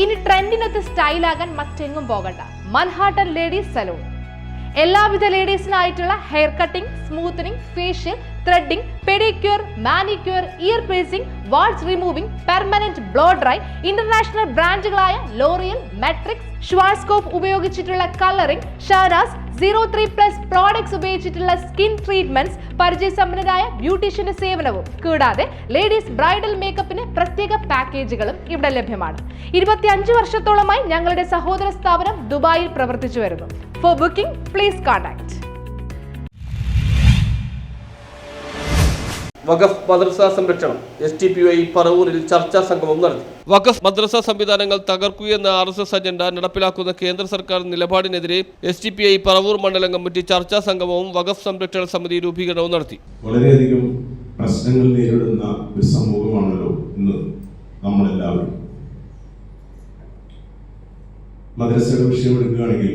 ഇനി ട്രെൻഡിനൊത്ത് സ്റ്റൈലാകാൻ മറ്റെങ്ങും പോകണ്ട. Manhattan ladies salon. എല്ലാവിധ ലേഡീസിനായിട്ടുള്ള hair cutting smoothening facial threading pedicure manicure ear piercing warts removing permanent blow dry international ബ്രാൻഡുകളായ L'Oreal Matrix Schwarzkopf ഉപയോഗിച്ചിട്ടുള്ള colouring Shahnaz zero three plus products ഉപയോഗിച്ചിട്ടുള്ള skin treatments പരിചയസമ്പന്നരായ ബ്യൂട്ടീഷ്യന്റെ സേവനവും. കൂടാതെ ലേഡീസ് ബ്രൈഡൽ മേക്കപ്പിന് പ്രത്യേക പാക്കേജുകളും ഇവിടെ ലഭ്യമാണ്. ഇരുപത്തിയഞ്ച് വർഷത്തോളമായി ഞങ്ങളുടെ സഹോദര സ്ഥാപനം ദുബായിൽ പ്രവർത്തിച്ചു വരുന്നു. ഫോർ ബുക്കിംഗ് പ്ലീസ് കോൺടാക്ട് വഖഫ് മദ്രസ സംരക്ഷണം. എസ് ടി പി ഐ പറവൂരിൽ ചർച്ചാ സംഗമം നടത്തി. വഖഫ് മദ്രസ സംവിധാനങ്ങൾ തകർക്കുകയെന്ന ആർ എസ് എസ് അജണ്ട നടപ്പിലാക്കുന്ന കേന്ദ്ര സർക്കാർ നിലപാടിനെതിരെ S T P I Paravur മണ്ഡലം കമ്മിറ്റി ചർച്ചാ സംഗമവും വഖഫ് സംരക്ഷണ സമിതി രൂപീകരണവും നടത്തി. വളരെയധികം പ്രശ്നങ്ങൾ നേരിടുന്ന ഒരു സമൂഹമാണല്ലോ ഇന്ന് നമ്മളെല്ലാവരും. മദ്രസയുടെ വിഷയം എടുക്കുകയാണെങ്കിൽ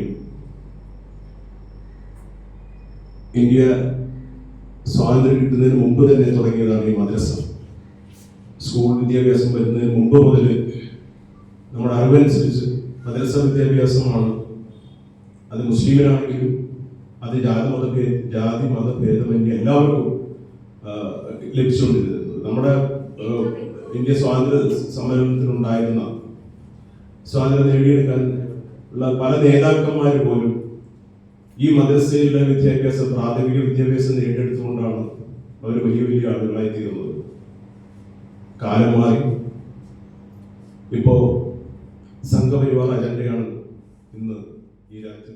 ഇന്ത്യ സ്വാതന്ത്ര്യം കിട്ടുന്നതിന് മുമ്പ് തന്നെ തുടങ്ങിയതാണ് ഈ മദ്രസ. സ്കൂൾ വിദ്യാഭ്യാസം വരുന്നതിന് മുമ്പ് മുതൽ നമ്മുടെ അറിവനുസരിച്ച് മദ്രസ വിദ്യാഭ്യാസമാണ്. അത് മുസ്ലിമിനാണെങ്കിലും അത് ജാതി മതത്തെ ജാതി മത ഭേദമന്യേ എല്ലാവർക്കും ലഭിച്ചുകൊണ്ടിരുന്നത്. നമ്മുടെ ഇന്ത്യ സ്വാതന്ത്ര്യ സമ്മേളനത്തിനുണ്ടായിരുന്ന സ്വാതന്ത്ര്യം നേടിയെടുക്കാൻ ഉള്ള പല നേതാക്കന്മാർ പോലും ഈ മദ്രസയിലെ വിദ്യാഭ്യാസം പ്രാഥമിക വിദ്യാഭ്യാസം നേടിയെടുത്തുകൊണ്ടാണ് അവർ വലിയ വലിയ ആളുകളായി തീർന്നത് കാലം മാറി ഇപ്പോ സംഘപരിവാർ അജണ്ടയാണ് ഇന്ന് ഈ രാജ്യത്ത്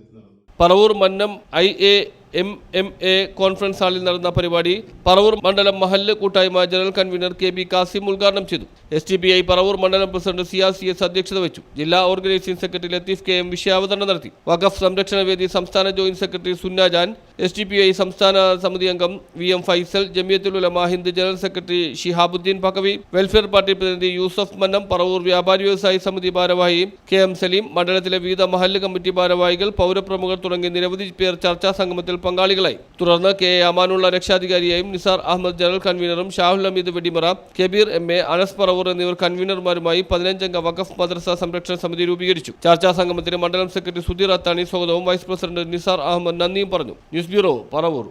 Paravur Mannam I A M M A conference ഹാളിൽ നടന്ന പരിപാടി പറവൂർ മണ്ഡലം മഹല്ല് കൂട്ടായ്മ general convener K B Kasim ഉദ്ഘാടനം ചെയ്തു. S T B I Paravur മണ്ഡലം president C Ziya C S അധ്യക്ഷത വഹിച്ചു. ജില്ലാ organising secretary Latheef K M വിഷയാവതരണം നടത്തി. വഖഫ് സംരക്ഷണ വേദി സംസ്ഥാന joint secretary Sunna Jan S T P I സംസ്ഥാന സമിതി അംഗം V M Faisal Jamiathul Ulama Hind general secretary Shihabuddeen Baqavi welfare party പ്രതിനിധി യൂസഫ് മന്നം പറവൂർ വ്യാപാരി വ്യവസായി സമിതി ഭാരവാഹി കെ എം സലീം മണ്ഡലത്തിലെ വിവിധ മഹല്ല് കമ്മിറ്റി ഭാരവാഹികൾ പൗരപ്രമുഖർ തുടങ്ങി നിരവധി പേർ ചർച്ചാ സംഗമത്തിൽ പങ്കാളികളായി. തുടർന്ന് കെ എ അമാനുള്ള രക്ഷാധികാരിയായും നിസാർ അഹമ്മദ് ജനറൽ കൺവീനറും ഷാഹുൽ അമീദ് വെടിമറ കബീർ എം എ അനസ് പറവൂർ എന്നിവർ കൺവീനർമാരുമായി പതിനഞ്ചംഗ വഖഫ് മദ്രസ സംരക്ഷണ സമിതി രൂപീകരിച്ചു. ചർച്ചാ സംഗമത്തിന് മണ്ഡലം സെക്രട്ടറി സുധീർ അത്താണി സ്വാഗതവും വൈസ് പ്രസിഡന്റ് നിസാർ അഹമ്മദ് നന്ദിയും പറഞ്ഞു. News bureau Paravur